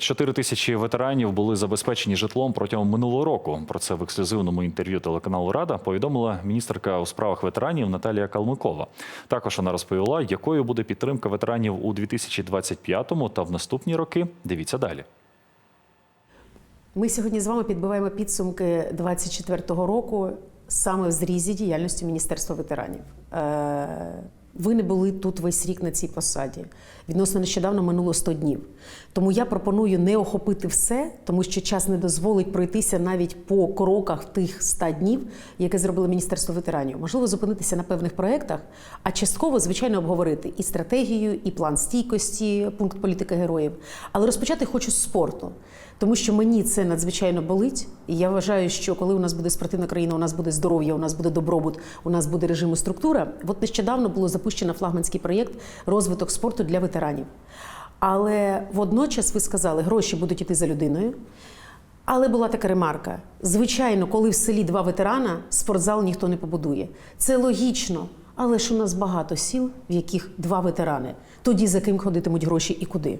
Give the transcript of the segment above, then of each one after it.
Чотири тисячі ветеранів були забезпечені житлом протягом минулого року. Про це в ексклюзивному інтерв'ю телеканалу Рада повідомила міністерка у справах ветеранів Наталія Калмикова. Також вона розповіла, якою буде підтримка ветеранів у 2025-му та в наступні роки. Дивіться далі. Ми сьогодні з вами підбиваємо підсумки 24-го року саме в зрізі діяльності Міністерства ветеранів. Ви не були тут весь рік на цій посаді. Відносно нещодавно минуло 100 днів. Тому я пропоную не охопити все, тому що час не дозволить пройтися навіть по кроках тих 100 днів, яке зробило Міністерство ветеранів. Можливо, зупинитися на певних проєктах, а частково, звичайно, обговорити і стратегію, і план стійкості, пункт політики героїв. Але розпочати хочу з спорту. Тому що мені це надзвичайно болить, і я вважаю, що коли у нас буде спортивна країна, у нас буде здоров'я, у нас буде добробут, у нас буде режим і структура. От нещодавно було запущено флагманський проєкт розвиток спорту для ветеранів. Але водночас ви сказали, гроші будуть йти за людиною. Але була така ремарка: звичайно, коли в селі два ветерана, спортзал ніхто не побудує. Це логічно. Але ж у нас багато сіл, в яких два ветерани. Тоді за ким ходитимуть гроші і куди?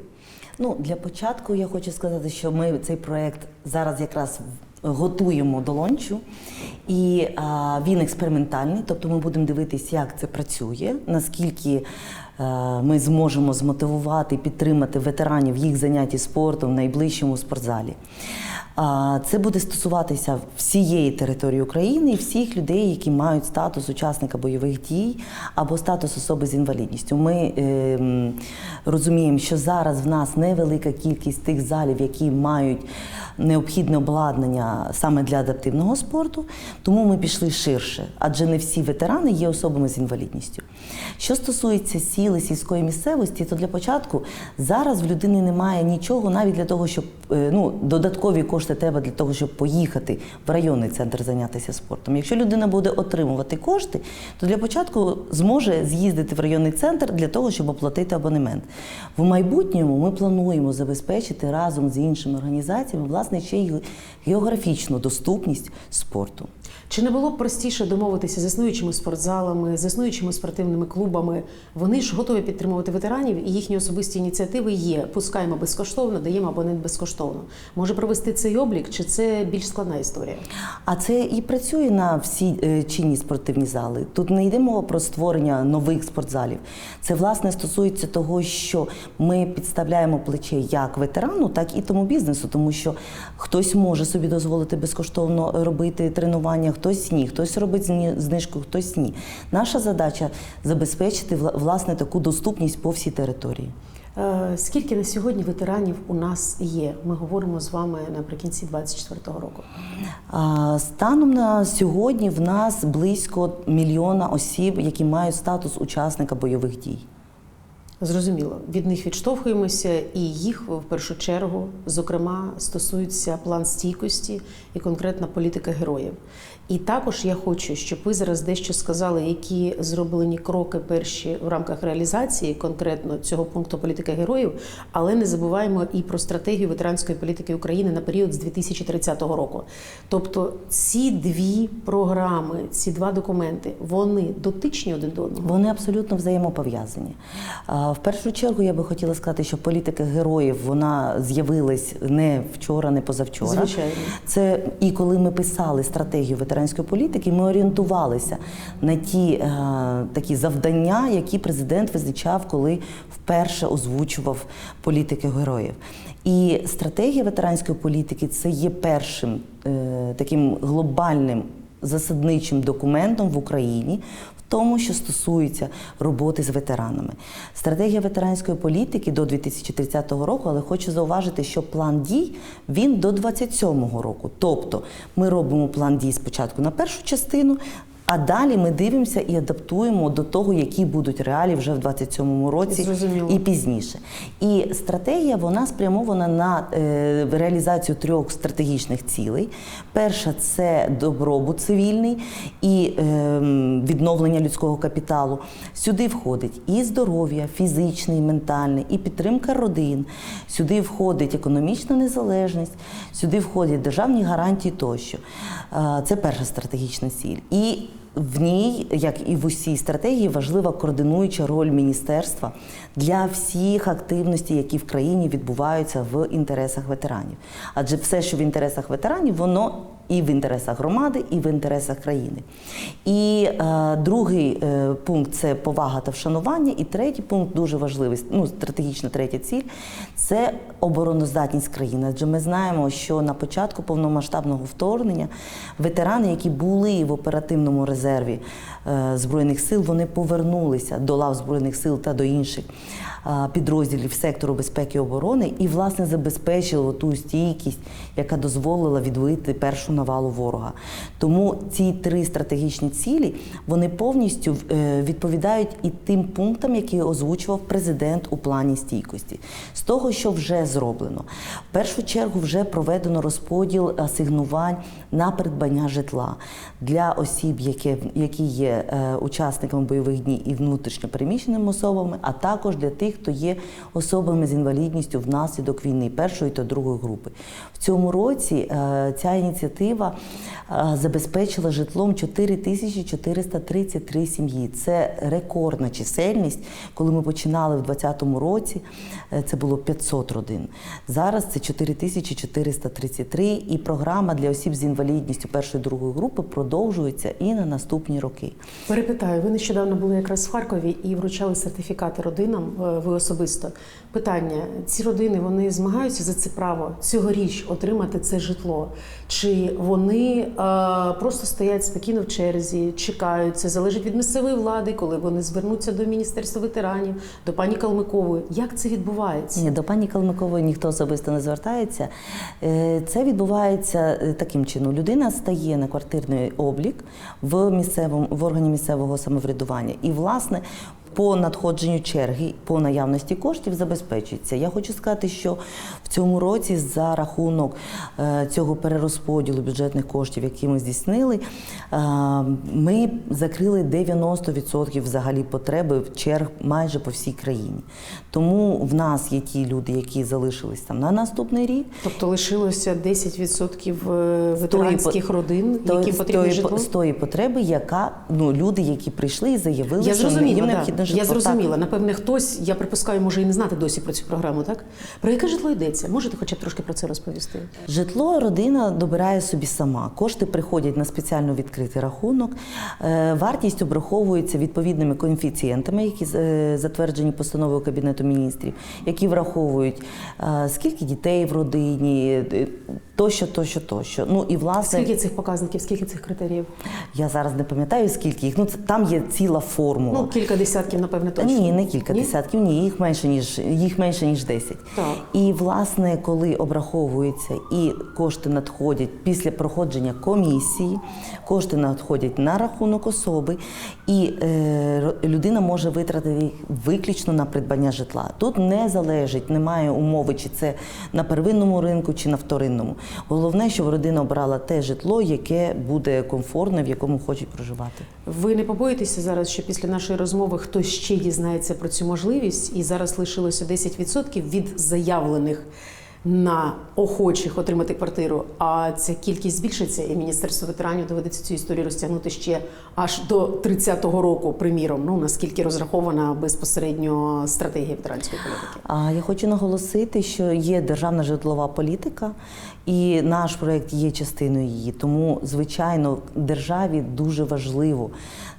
Ну, для початку я хочу сказати, що ми цей проект зараз якраз готуємо до лончу, і а, він експериментальний, тобто ми будемо дивитися, як це працює, наскільки е, ми зможемо змотивувати і підтримати ветеранів їх заняті спортом в найближчому спортзалі. Це буде стосуватися всієї території України і всіх людей, які мають статус учасника бойових дій або статус особи з інвалідністю. Ми е, розуміємо, що зараз в нас невелика кількість тих залів, які мають необхідне обладнання саме для адаптивного спорту, тому ми пішли ширше, адже не всі ветерани є особами з інвалідністю. Що стосується сіл і сільської місцевості, то для початку зараз в людини немає нічого навіть для того, щоб е, ну, додаткові кошти треба для того, щоб поїхати в районний центр зайнятися спортом. Якщо людина буде отримувати кошти, то для початку зможе з'їздити в районний центр для того, щоб оплатити абонемент. В майбутньому ми плануємо забезпечити разом з іншими організаціями власне ще й географічну доступність спорту. Чи не було б простіше домовитися з існуючими спортзалами, з існуючими спортивними клубами? Вони ж готові підтримувати ветеранів, і їхні особисті ініціативи є. Пускаємо безкоштовно, даємо абонент безкоштовно. Може провести цей облік, чи це більш складна історія? А це і працює на всі е, чинні спортивні зали. Тут не йде мова про створення нових спортзалів. Це власне стосується того, що ми підставляємо плече як ветерану, так і тому бізнесу, тому що хтось може собі дозволити безкоштовно робити тренування, хтось ні, хтось робить знижку, хтось ні. Наша задача забезпечити власне таку доступність по всій території. Е, Скільки на сьогодні ветеранів у нас є? Ми говоримо з вами наприкінці 24-го року. Станом на сьогодні в нас близько мільйона осіб, які мають статус учасника бойових дій. Зрозуміло, від них відштовхуємося, і їх в першу чергу, зокрема, стосується план стійкості і конкретна політика героїв. І також я хочу, щоб ви зараз дещо сказали, які зроблені кроки перші в рамках реалізації конкретно цього пункту політики героїв, але не забуваємо і про стратегію ветеранської політики України на період з 2030 року. Тобто ці дві програми, ці два документи, вони дотичні один до одного. Вони абсолютно взаємопов'язані. В першу чергу я би хотіла сказати, що політика героїв вона з'явилась не вчора, не позавчора. Звичайно. Це і коли ми писали стратегію ветеранської політики, ми орієнтувалися на ті е, такі завдання, які президент визначав, коли вперше озвучував політики героїв. І стратегія ветеранської політики це є першим е, таким глобальним засадничим документом в Україні. Тому, що стосується роботи з ветеранами, стратегія ветеранської політики до 2030 року, але хочу зауважити, що план дій він до 27-го року. Тобто ми робимо план дій спочатку на першу частину, а далі ми дивимося і адаптуємо до того, які будуть реалії вже в 27-му році Зрозуміло. і пізніше. І стратегія вона спрямована на е, реалізацію трьох стратегічних цілей. Перша це добробут цивільний і е, відновлення людського капіталу. Сюди входить і здоров'я, фізичне, і ментальне, і підтримка родин. Сюди входить економічна незалежність, сюди входять державні гарантії тощо. Е, Це перша стратегічна ціль. І В ній, як і в усій стратегії, важлива координуюча роль міністерства для всіх активностей, які в країні відбуваються в інтересах ветеранів. Адже все, що в інтересах ветеранів, воно і в інтересах громади, і в інтересах країни. І е, другий е, пункт це повага та вшанування. І третій пункт дуже важливий, ну стратегічна третя ціль це обороноздатність країни. Адже ми знаємо, що на початку повномасштабного вторгнення ветерани, які були в оперативному резерві е, збройних сил, вони повернулися до лав збройних сил та до інших підрозділів сектору безпеки і оборони і власне забезпечили ту стійкість, яка дозволила відбити першу навалу ворога. Тому ці три стратегічні цілі вони повністю е, відповідають і тим пунктам, які озвучував президент у плані стійкості. З того, що вже зроблено, в першу чергу вже проведено розподіл асигнувань на придбання житла для осіб, які, є е, учасниками бойових дій і внутрішньо переміщеними особами, а також для тих, хто є особами з інвалідністю внаслідок війни першої та другої групи. В цьому році е, ця ініціатива е, забезпечила житлом 4433 сім'ї. Це рекордна чисельність. Коли ми починали в 2020 році, е, це було 500 родин. Зараз це 4433 і програма для осіб з інвалідністю першої другої групи продовжується і на наступні роки. Перепитаю, ви нещодавно були якраз в Харкові і вручали сертифікати родинам. Ви особисто питання: ці родини вони змагаються за це право цьогоріч отримати це житло? Чи вони е, просто стоять спокійно в черзі, чекають? Це залежить від місцевої влади, коли вони звернуться до міністерства ветеранів, до пані Калмикової. Як це відбувається? Ні, до пані Калмикової ніхто особисто не звертається. Е, Це відбувається е, таким чином. Людина стає на квартирний облік в місцевому в органі місцевого самоврядування і, власне. По надходженню черги, по наявності коштів забезпечується. Я хочу сказати, що в цьому році за рахунок е, цього перерозподілу бюджетних коштів, які ми здійснили, е, ми закрили 90% взагалі потреби черг майже по всій країні. Тому в нас є ті люди, які залишились там на наступний рік. Тобто лишилося 10% е, ветеранських по- родин, з тої, житло? з тої потреби, яка ну люди, які прийшли і заявили, Я що їм да. Житло. я зрозуміла. Так. Напевне, хтось, я припускаю, може і не знати досі про цю програму, так? Про яке житло йдеться? Можете хоча б трошки про це розповісти? Житло родина добирає собі сама. Кошти приходять на спеціально відкритий рахунок. Е, Вартість обраховується відповідними коефіцієнтами, які е, затверджені постановою Кабінету міністрів, які враховують е, скільки дітей в родині, тощо, тощо, тощо. Ну і власне Скільки цих показників, скільки цих критеріїв? я зараз не пам'ятаю скільки їх. Ну це там є ціла формула. Ну, кілька десятків, напевне, точно. Ні, не кілька Ні? десятків, ні, їх менше ніж їх менше ніж 10. Так. І власне, коли обраховується і кошти надходять після проходження комісії, кошти надходять на рахунок особи, і е, людина може витратити їх виключно на придбання житла. Тут не залежить, немає умови, чи це на первинному ринку, чи на вторинному. Головне, щоб родина обрала те житло, яке буде комфортне, в якому хочуть проживати. Ви не побоїтеся зараз, що після нашої розмови хтось ще дізнається про цю можливість, і зараз лишилося 10% від заявлених на охочих отримати квартиру. А ця кількість збільшиться, і міністерство ветеранів доведеться цю історію розтягнути ще аж до 30-го року, приміром. Ну наскільки розрахована безпосередньо стратегія ветеранської політики. А я хочу наголосити, що є державна житлова політика, і наш проект є частиною її. Тому, звичайно, державі дуже важливо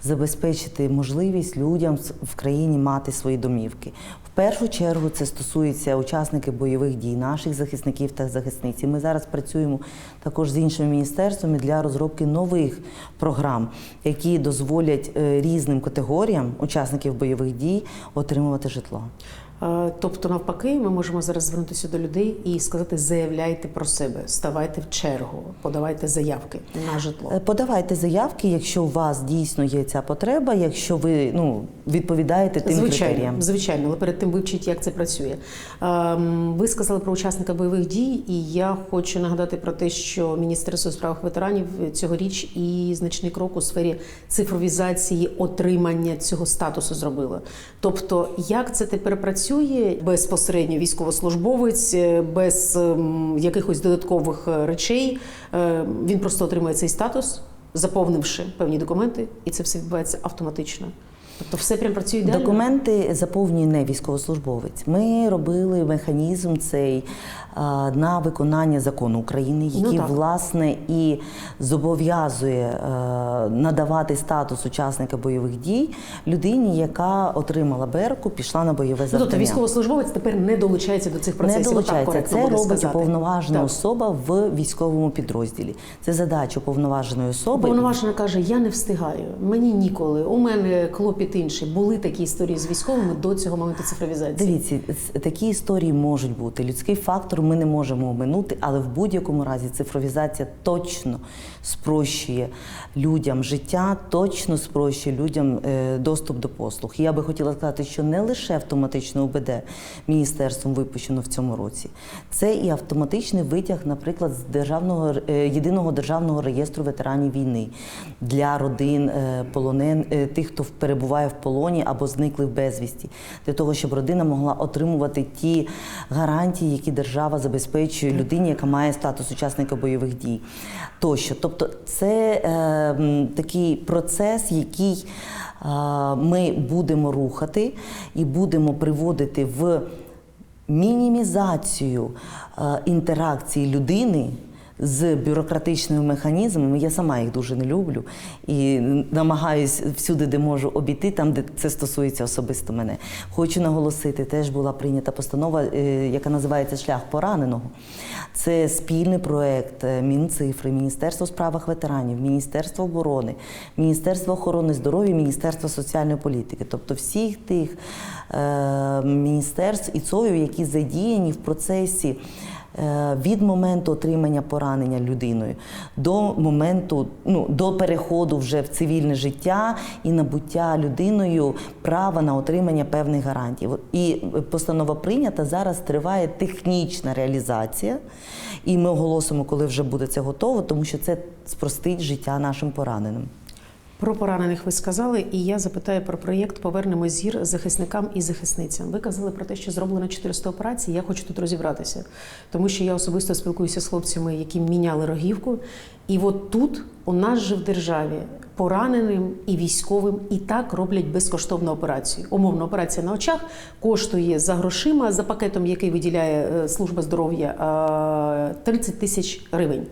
забезпечити можливість людям в країні мати свої домівки. В першу чергу це стосується учасників бойових дій, наших захисників та захисниць. І Ми зараз працюємо також з іншими міністерствами для розробки нових програм, які дозволять е, різним категоріям учасників бойових дій отримувати житло. Е, Тобто, навпаки, ми можемо зараз звернутися до людей і сказати: заявляйте про себе, ставайте в чергу, подавайте заявки на житло. Е, Подавайте заявки, якщо у вас дійсно є ця потреба, якщо ви ну відповідаєте тим звичайно, критеріям. звичайно, але перед тим вивчіть, як це працює. Ем, ви сказали про учасника бойових дій, і я хочу нагадати про те, що Міністерство у справах ветеранів цьогоріч і значний крок у сфері цифровізації отримання цього статусу зробило. Тобто, як це тепер працює безпосередньо військовослужбовець, е, без ем, якихось додаткових е, речей, е, він просто отримує цей статус. заповнивши певні документи, і це все відбувається автоматично. Тобто все прям працює ідеально? Документи заповнює не військовослужбовець. Ми робили механізм цей на виконання закону України, який так. власне і зобов'язує е, надавати статус учасника бойових дій людині, яка отримала БРКу, пішла на бойове Ну, завдання. тобто військовослужбовець тепер не долучається до цих процесів. Не долучається. коректно Це робить сказати. уповноважена Так. особа в військовому підрозділі. Це задача уповноваженої особи. Уповноважена каже: я не встигаю, мені ніколи. У мене клопіт інший. Були такі історії з військовими до цього моменту цифровізації. Дивіться, такі історії можуть бути. Людський фактор ми не можемо оминути, але в будь-якому разі цифровізація точно спрощує людям життя, точно спрощує людям е, доступ до послуг. І я би хотіла сказати, що не лише автоматично УБД міністерством випущено в цьому році, це і автоматичний витяг, наприклад, з державного е, єдиного державного реєстру ветеранів війни для родин е, полонен тих, хто перебуває в полоні або зниклих безвісті, для того, щоб родина могла отримувати ті гарантії, які держава забезпечує людині, яка має статус учасника бойових дій. Тощо, тобто, це е, такий процес, який е, ми будемо рухати і будемо приводити в мінімізацію е, інтеракції людини з бюрократичними механізмами. Я сама їх дуже не люблю і намагаюсь всюди, де можу обійти, там, де це стосується особисто мене. Хочу наголосити, теж була прийнята постанова, е, яка називається Шлях пораненого. Це спільний проект е, Мінцифри, Міністерство у справах ветеранів, Міністерство оборони, Міністерство охорони здоров'я, Міністерство соціальної політики, тобто всіх тих е, міністерств і ЦОВів, які задіяні в процесі. Е, Від моменту отримання поранення людиною до моменту ну до переходу вже в цивільне життя і набуття людиною права на отримання певних гарантій. І постанова прийнята зараз триває технічна реалізація, і ми оголосимо, коли вже буде це готово, тому що це спростить життя нашим пораненим. Про поранених ви сказали, і я запитаю про проєкт Повернемо зір захисникам і захисницям. Ви казали про те, що зроблено 400 операцій. Я хочу тут розібратися, тому що я особисто спілкуюся з хлопцями, які міняли рогівку. І от тут у нас же в державі пораненим і військовим і так роблять безкоштовну операцію. Умовно, операція на очах коштує за грошима, за пакетом, який виділяє е, служба здоров'я, е, 30 тисяч гривень.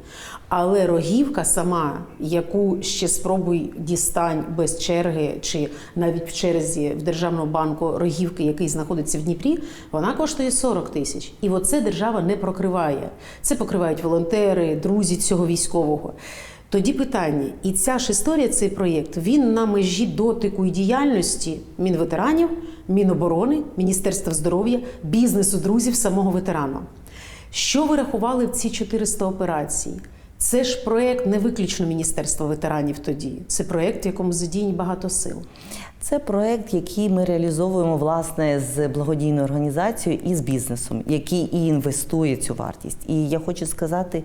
Але рогівка сама, яку ще спробуй дістань без черги, чи навіть в черзі в державному банку рогівки, який знаходиться в Дніпрі, вона коштує 40 тисяч. І оце держава не прокриває. Це покривають волонтери, друзі цього військового. Тоді питання: і ця ж історія, цей проєкт, він на межі дотику і діяльності Мінветеранів, Міноборони, Міністерства здоров'я, бізнесу, друзів самого ветерана. Що ви рахували в ці 400 операцій? Це ж проєкт не виключно Міністерства ветеранів тоді. Це проєкт, в якому задіяні багато сил. Це проект, який ми реалізовуємо власне з благодійною організацією і з бізнесом, який і інвестує цю вартість. І я хочу сказати,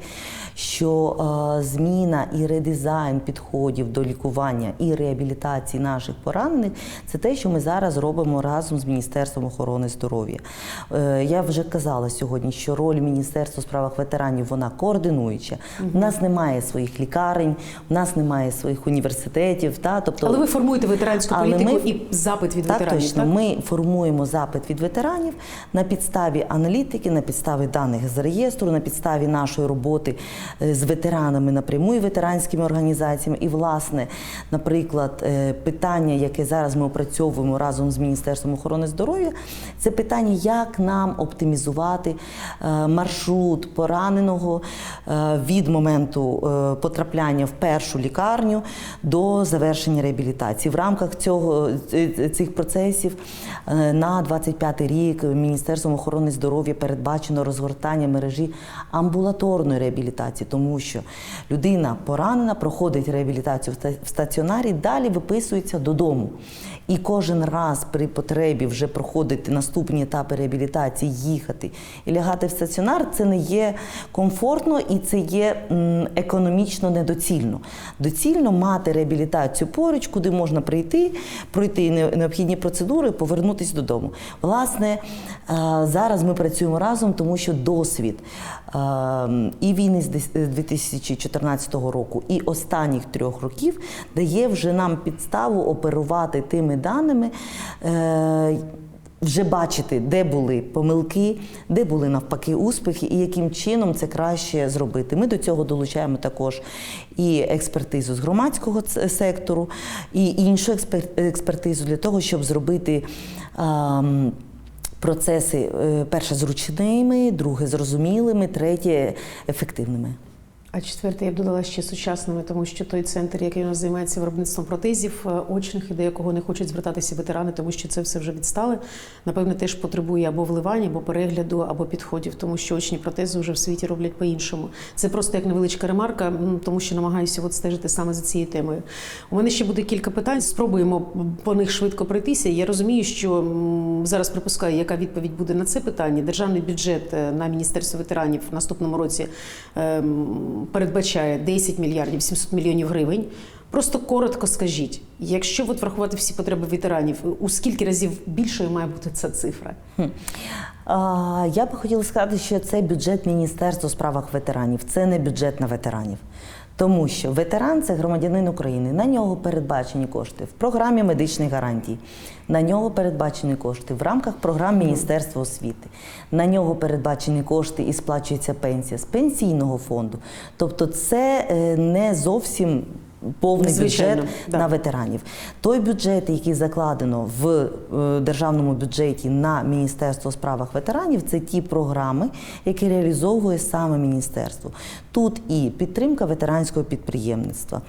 що е, зміна і редизайн підходів до лікування і реабілітації наших поранених це те, що ми зараз робимо разом з Міністерством охорони здоров'я. Е, я вже казала сьогодні, що роль Міністерства у справах ветеранів вона координуюча. У нас немає своїх лікарень, у нас немає своїх університетів. Та тобто Але ви формуєте ветеранську Але ми- і запит від так, ветеранів. точно. Так? Ми формуємо запит від ветеранів на підставі аналітики, на підставі даних з реєстру, на підставі нашої роботи е, з ветеранами напряму і ветеранськими організаціями. І, власне, наприклад, е, питання, яке зараз ми опрацьовуємо разом з Міністерством охорони здоров'я, це питання, як нам оптимізувати е, маршрут пораненого від моменту потрапляння в першу лікарню до завершення реабілітації. В рамках цього цих процесів е, на 25 рік Міністерством охорони здоров'я передбачено розгортання мережі амбулаторної реабілітації, тому що людина поранена, проходить реабілітацію в стаціонарі, далі виписується додому. І кожен раз при потребі вже проходити наступні етапи реабілітації, їхати і лягати в стаціонар, це не є комфортно і це є економічно недоцільно. Доцільно мати реабілітацію поруч, куди можна прийти, пройти не- необхідні процедури, повернутися додому. Власне, е, зараз ми працюємо разом, тому що досвід е, і війни з дес- 2014 року, і останніх трьох років дає вже нам підставу оперувати тими даними. Вже бачити, де були помилки, де були навпаки успіхи, і яким чином це краще зробити. Ми до цього долучаємо також і експертизу з громадського сектору, і іншу експер- експертизу для того, щоб зробити. ам, Процеси е, перше зручними, друге зрозумілими, третє ефективними. А четверте, я б додала ще сучасними, тому що той центр, який у нас займається виробництвом протезів, е, очних і до якого не хочуть звертатися ветерани, тому що це все вже відстали. Напевне, теж потребує або вливання, або перегляду, або підходів, тому що очні протези вже в світі роблять по-іншому. Це просто як невеличка ремарка, тому що намагаюся от стежити саме за цією темою. У мене ще буде кілька питань. Спробуємо по них швидко пройтися. Я розумію, що зараз припускаю, яка відповідь буде на це питання. Державний бюджет е, на міністерство ветеранів в наступному році ем, передбачає 10 мільярдів 700 мільйонів гривень. Просто коротко скажіть, якщо от врахувати всі потреби ветеранів, у скільки разів більшою має бути ця цифра? Я би хотіла сказати, що це бюджет Міністерства у справах ветеранів, це не бюджет на ветеранів. Тому що ветеран це громадянин України, на нього передбачені кошти в програмі медичних гарантій, на нього передбачені кошти в рамках програм Міністерства освіти, на нього передбачені кошти і сплачується пенсія з пенсійного фонду. Тобто, це е, не зовсім повний Звичайно, бюджет да. на ветеранів. Той бюджет, який закладено в е, державному бюджеті на Міністерство у справах ветеранів, це ті програми, які реалізовує саме міністерство. Тут і підтримка ветеранського підприємництва,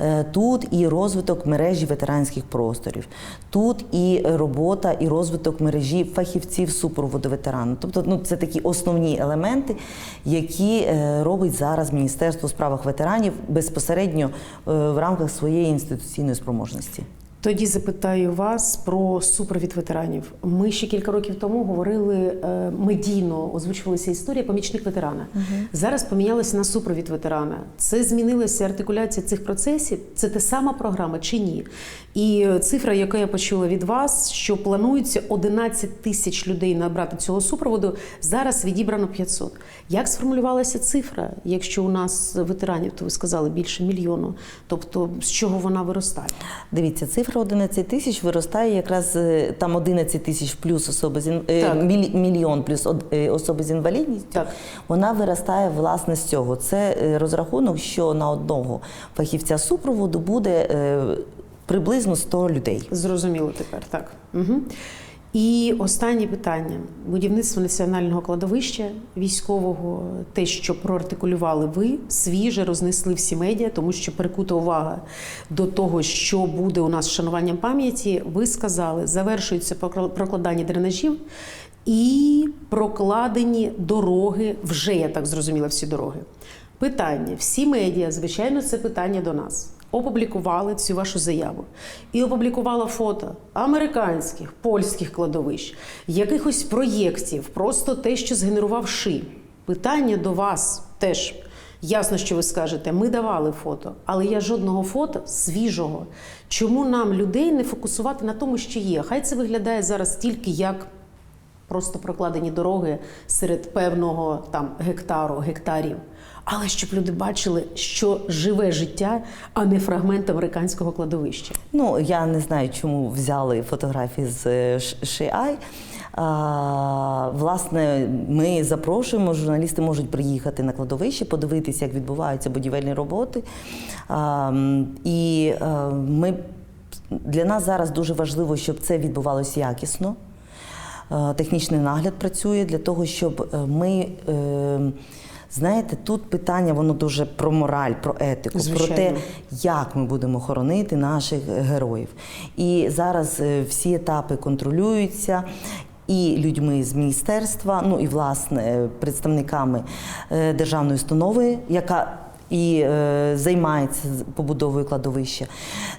е, тут і розвиток мережі ветеранських просторів, тут і робота і розвиток мережі фахівців супроводу ветерана. Тобто, ну це такі основні елементи, які е, робить зараз Міністерство у справах ветеранів безпосередньо в рамках своєї інституційної спроможності. Тоді запитаю вас про супровід ветеранів. Ми ще кілька років тому говорили е, медійно, озвучувалася історія помічник ветерана. Зараз помінялася на супровід ветерана. Це змінилася артикуляція цих процесів. Це та сама програма чи ні? І цифра, яку я почула від вас, що планується 11 тисяч людей набрати цього супроводу. Зараз відібрано 500. Як сформулювалася цифра, якщо у нас ветеранів, то ви сказали більше мільйону? Тобто з чого вона виростає? Дивіться, цифра 11 тисяч виростає якраз е, там 11 тисяч плюс особи з е, мільйон плюс е, особи з інвалідністю. Так. Вона виростає власне з цього. Це розрахунок, що на одного фахівця супроводу буде приблизно 100 людей. Зрозуміло тепер, так. Угу. І останнє питання: будівництво національного кладовища військового, те, що проартикулювали ви, свіже рознесли всі медіа, тому що перекута увага до того, що буде у нас шануванням пам'яті. Ви сказали, завершується прокла- прокладання дренажів і прокладені дороги. Вже я так зрозуміла всі дороги. Питання: всі медіа, звичайно, це питання до нас. Опублікували цю вашу заяву і опублікувала фото американських, польських кладовищ, якихось проєктів, просто те, що згенерував ШИ. Питання до вас теж. Ясно, що ви скажете, ми давали фото, але я жодного фото свіжого. Чому нам людей не фокусувати на тому, що є? Хай це виглядає зараз тільки як просто прокладені дороги серед певного там гектару, гектарів. Але щоб люди бачили, що живе життя, а не фрагмент американського кладовища. Ну, я не знаю, чому взяли фотографії з е, Шиай. А, власне, ми запрошуємо, журналісти можуть приїхати на кладовище, подивитися, як відбуваються будівельні роботи. А, і е, ми, для нас зараз дуже важливо, щоб це відбувалося якісно. Е, Технічний нагляд працює для того, щоб ми. е, Знаєте, тут питання воно дуже про мораль, про етику, Звичайно. про те, як ми будемо хоронити наших героїв. І зараз е, всі етапи контролюються. І людьми з міністерства, ну і власне представниками е, державної установи, яка і е, займається побудовою кладовища.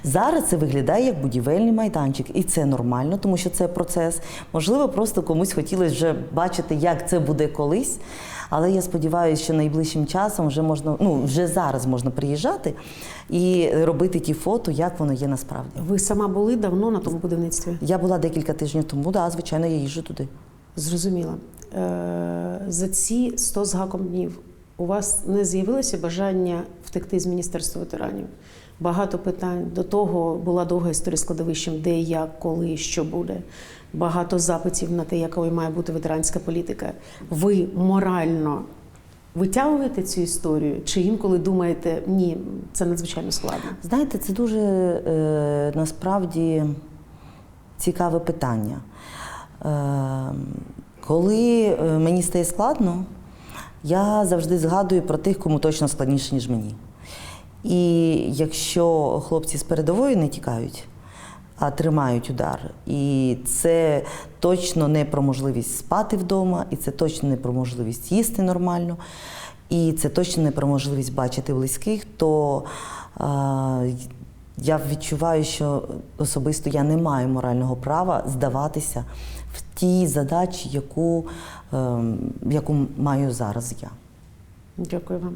Зараз це виглядає як будівельний майданчик, і це нормально, тому що це процес. Можливо, просто комусь хотілося вже бачити, як це буде колись. Але я сподіваюся, що найближчим часом вже можна, ну вже зараз можна приїжджати і робити ті фото, як воно є насправді. Ви сама були давно на тому будівництві? Я була декілька тижнів тому, да, звичайно, я їжджу туди. Зрозуміла. Е, за ці 100 з гаком днів у вас не з'явилося бажання втекти з Міністерства ветеранів? Багато питань. До того була довга історія з кладовищем, де, як, коли, що буде. Багато запитів на те, якою має бути ветеранська політика. Ви морально витягуєте цю історію, чи інколи думаєте, ні, це надзвичайно складно? Знаєте, це дуже е, насправді цікаве питання. Е, коли е, мені стає складно, я завжди згадую про тих, кому точно складніше, ніж мені. І якщо хлопці з передової не тікають, а тримають удар, і це точно не про можливість спати вдома, і це точно не про можливість їсти нормально, і це точно не про можливість бачити близьких, то е, я відчуваю, що особисто я не маю морального права здаватися в тій задачі, яку, е, яку маю зараз я. Дякую вам.